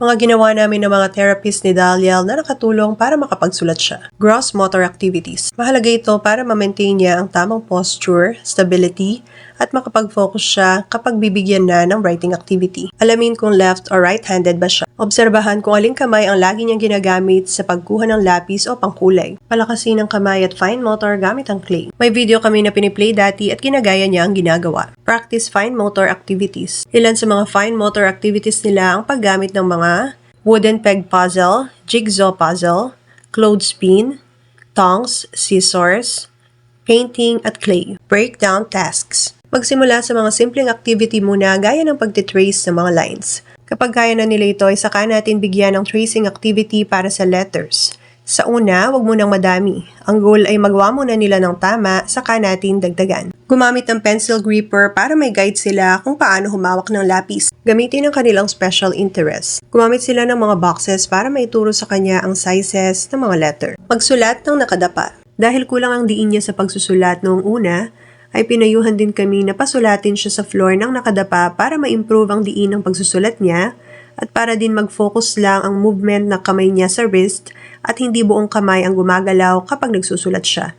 Mga ginawa namin ng mga therapist ni Daliel na nakatulong para makapagsulat siya. Gross motor activities. Mahalaga ito para ma-maintain niya ang tamang posture, stability, at makapag-focus siya kapag bibigyan na ng writing activity. Alamin kung left or right-handed ba siya. Obserbahan kung aling kamay ang lagi niyang ginagamit sa pagkuha ng lapis o pangkulay. Palakasin ang kamay at fine motor gamit ang clay. May video kami na piniplay dati at ginagaya niya ang ginagawa. Practice fine motor activities. Ilan sa mga fine motor activities nila ang paggamit ng mga wooden peg puzzle, jigsaw puzzle, clothespin, tongs, scissors, painting at clay. Breakdown tasks. Magsimula sa mga simpleng activity muna gaya ng pagtitrace ng mga lines. Kapag kaya na nila ito ay saka natin bigyan ng tracing activity para sa letters. Sa una, wag munang madami. Ang goal ay magawa muna nila ng tama, saka natin dagdagan. Gumamit ng pencil gripper para may guide sila kung paano humawak ng lapis. Gamitin ang kanilang special interest. Gumamit sila ng mga boxes para maituro sa kanya ang sizes ng mga letter. Magsulat ng nakadapa. Dahil kulang ang diin niya sa pagsusulat noong una, ay pinayuhan din kami na pasulatin siya sa floor ng nakadapa para ma-improve ang diin ng pagsusulat niya at para din mag-focus lang ang movement na kamay niya sa wrist at hindi buong kamay ang gumagalaw kapag nagsusulat siya.